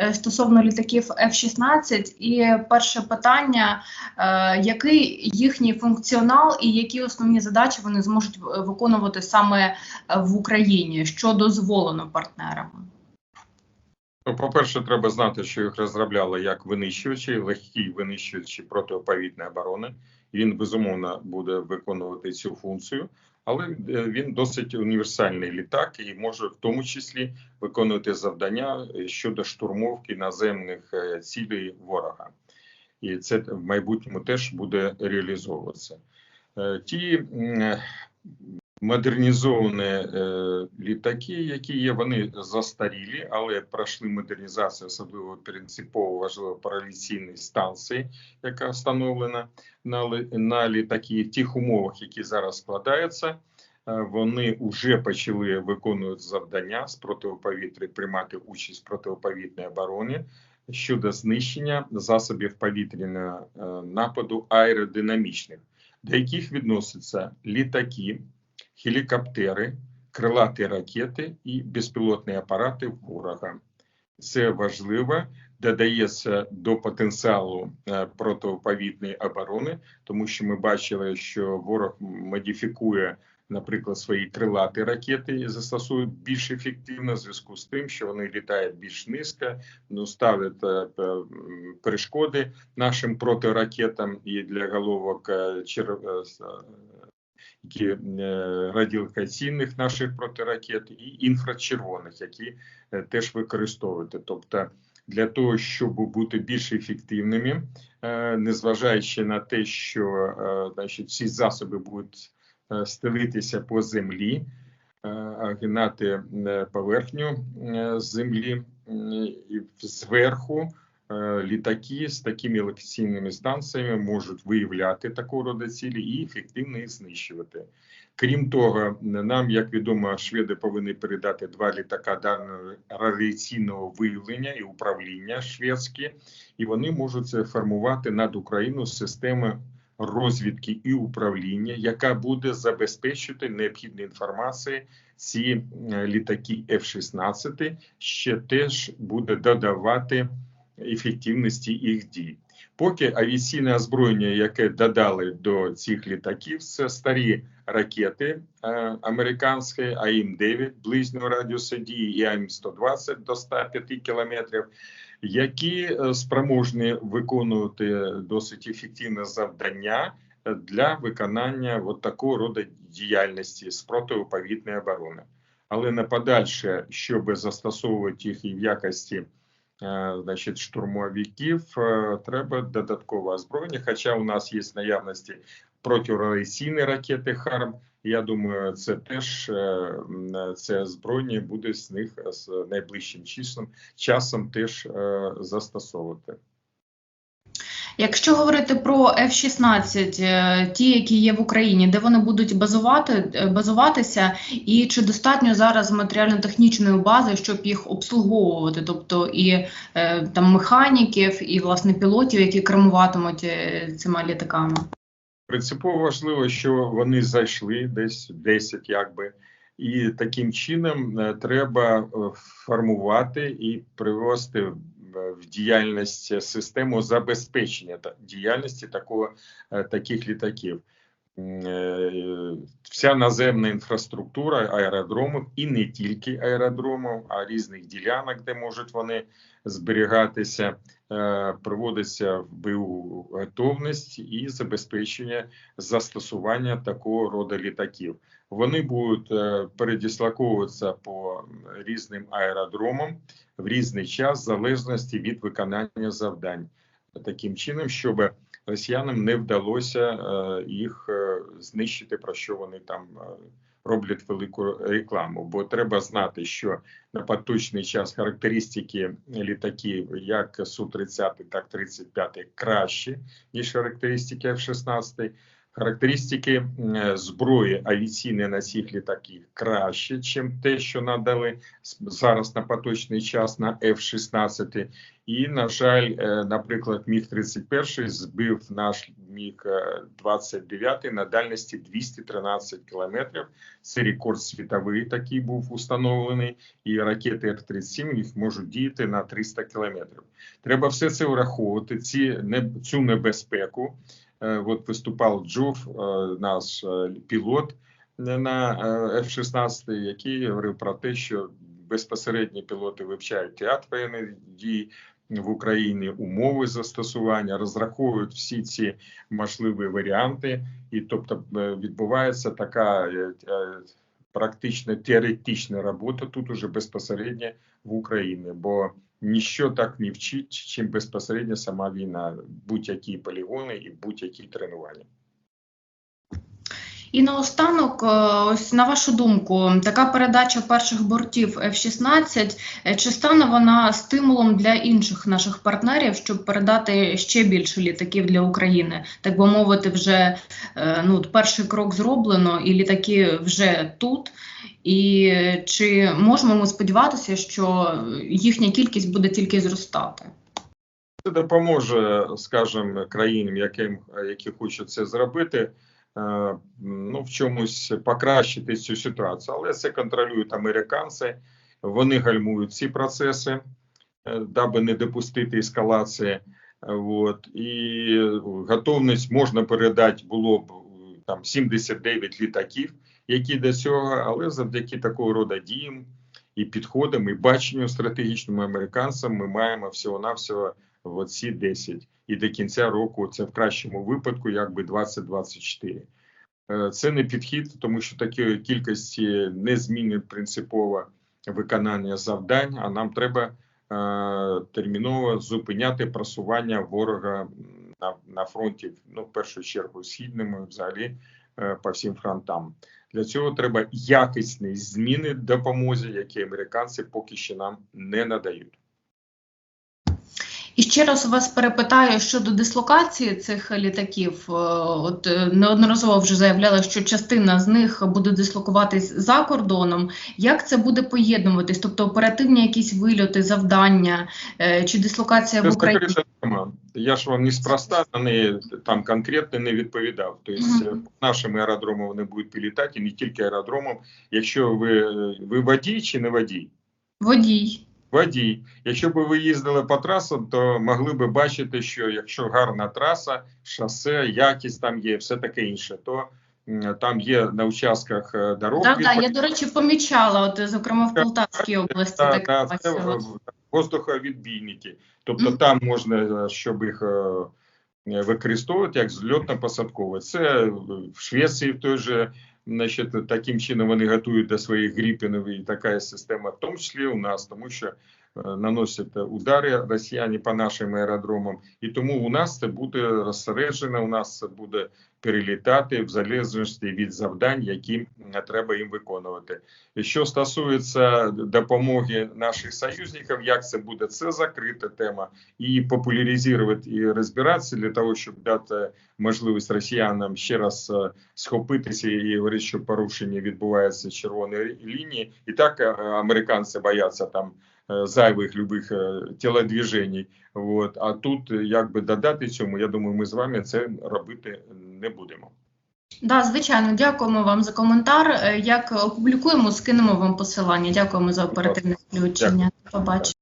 е, стосовно літаків F-16. І перше питання: е, який їхній функціонал і які основні задачі вони зможуть виконувати саме е, в Україні, що дозволено партнерами? Ну, по-перше, треба знати, що їх розробляли як винищувачі, легкі винищувачі протиповітряної оборони. Він безумовно буде виконувати цю функцію, але е, він досить універсальний літак і може в тому числі виконувати завдання е, щодо штурмовки наземних е, цілей ворога. І це в майбутньому теж буде реалізовуватися. Ті модернізовані е, літаки, які є, вони застарілі, але пройшли модернізацію, особливо принципово важливо параліційної станції, яка встановлена на, на літаки. В тих умовах, які зараз складаються, е, вони вже почали виконувати завдання з протиповітря, приймати участь в протиповітряній обороні щодо знищення засобів повітряного е, нападу аеродинамічних, до яких відносяться літаки, гелікоптери, крилаті ракети і безпілотні апарати ворога. Це важливо, додається до потенціалу е, протиповітряної оборони, тому що ми бачили, що ворог модифікує, наприклад, свої крилаті ракети і застосує більш ефективно в зв'язку з тим, що вони літають більш низько, ну ставлять е, перешкоди нашим протиракетам і для головок чер... е, радіолокаційних наших протиракет і інфрачервоних, які е, теж використовувати. Тобто для того, щоб бути більш ефективними, е, незважаючи на те, що значить, ці засоби будуть стелитися по землі, огинати е, поверхню землі зверху. Е, Літаки з такими локаційними станціями можуть виявляти такого роду цілі і ефективно їх знищувати. Крім того, нам, як відомо, шведи повинні передати два літака даного радіаційного виявлення і управління шведські, і вони можуть формувати над Україну систему розвідки і управління, яка буде забезпечити необхідну інформацію. Ці е, літаки F-16 ще теж буде додавати ефективності їх дій. Поки авіаційне озброєння, яке додали до цих літаків, це старі ракети е, американські АІМ-9 ближнього радіусу дії і АІМ-120 до 105 кілометрів, які е, спроможні виконувати досить ефективне завдання для виконання от такого роду діяльності з оборони. Але на подальше, щоб застосовувати їх і в якості значить, штурмовиків, е, треба додаткове озброєння. Хоча у нас є наявності протирадіаційні ракети ХАРМ. Я думаю, це теж е, це озброєння буде з них з найближчим часом, часом теж е, застосовувати. Якщо говорити про F-16, е, ті, які є в Україні, де вони будуть базувати, е, базуватися, і чи достатньо зараз матеріально-технічної бази, щоб їх обслуговувати, тобто і е, там механіків, і власне пілотів, які кермуватимуть цими літаками? Принципово важливо, що вони зайшли десь 10 якби. І таким чином треба формувати і привести в- в діяльність систему забезпечення діяльності такого, е, таких літаків. Е, Вся наземна інфраструктура аеродромів і не тільки аеродромів, а різних ділянок, де можуть вони зберігатися, е, приводиться в бойову готовність і забезпечення застосування такого роду літаків. Вони будуть е, передислоковуватися по різним аеродромам в різний час, в залежності від виконання завдань, таким чином, щоб росіянам не вдалося е, їх е, знищити, про що вони там е, роблять велику рекламу. Бо треба знати, що на поточний час характеристики літаків, як Су-30, так і 35 кращі ніж характеристики F-16. Характеристики е, зброї авіаційний носій літаків краще, ніж те, що надали зараз на поточний час на F-16. І, на жаль, е, наприклад, Міг-31 збив наш Міг-29 на дальності 213 кілометрів. Це рекорд світовий такий був установлений, і ракети Р-37 їх можуть діяти на 300 кілометрів. Треба все це враховувати, ці, цю небезпеку. Е, От виступав Джоф, е, наш е, пілот на е, F-16, який говорив про те, що безпосередні пілоти вивчають театр воєнних дій в Україні, умови застосування, розраховують всі ці можливі варіанти, і тобто е, відбувається така е, е, практично теоретична робота тут уже безпосередньо в Україні, бо ніщо так не вчить, чим безпосередньо сама війна, будь-які полігони і будь-які тренування. І наостанок, е, ось на вашу думку, така передача перших бортів F-16, е, чи стане вона стимулом для інших наших партнерів, щоб передати ще більше літаків для України? Так би мовити, вже е, ну, перший крок зроблено, і літаки вже тут. І чи можемо ми сподіватися, що їхня кількість буде тільки зростати? Це допоможе, скажімо, країнам, яким які хочуть це зробити, ну в чомусь покращити цю ситуацію, але це контролюють американці. Вони гальмують ці процеси, е, даби не допустити ескалації. Е, От і готовність можна передати було б е, там 79 літаків, які до цього, але завдяки такого роду діям і підходам, і баченню стратегічному американцям, ми маємо всього навсього оці 10. І до кінця року це в кращому випадку, якби 2024. Е, Це не підхід, тому що такої кількості не змінить принципово виконання завдань, а нам треба е, терміново зупиняти просування ворога на, на фронті, ну, в першу чергу, східному, і взагалі е, по всім фронтам. Для цього треба якісні зміни допомозі, які американці поки що нам не надають. І ще раз вас перепитаю щодо дислокації цих літаків. Е, От е, неодноразово вже заявляли, що частина з них буде дислокуватись за кордоном. Як це буде поєднуватись? Тобто оперативні якісь вильоти, завдання е, чи дислокація в Україні? тема. Я ж вам неспроста на неї там конкретно не відповідав. Тобто Мгм. по нашим вони будуть прилітати, і не тільки аеродромом. Якщо ви, ви водій чи не водій? Водій. Водій. Якщо б ви їздили по трасам, то могли би бачити, що якщо гарна траса, шосе, якість там є, все таке інше, то там є на участках е, дорог. Так, так, я, до речі, помічала, от, зокрема, в Полтавській області та- така та, це воздуховідбійники. Тобто Мгм. там можна, е, щоб їх е, використовувати як зльотно-посадкове. Це в Швеції в той же, значить, таким чином вони готують до своїх гріпінів і така система, в тому числі у нас, тому що наносять удари росіяни по нашим аеродромам, і тому у нас це буде розсереджено, у нас це буде перелітати в залежності від завдань, які треба їм виконувати. Що стосується допомоги наших союзників, як це буде, це закрита тема. І популяризувати і розбиратися для того, щоб дати можливість росіянам ще раз е, схопитися і говорити, що порушення відбувається червоної лінії. І так е, американці бояться там зайвих любих е, тілодвіжень. От а тут, е, якби додати цьому, я думаю, ми з вами це робити не будемо. Да, звичайно, дякуємо вам за коментар. Е, Як опублікуємо, скинемо вам посилання. Дякуємо за оперативне включення. Побачення.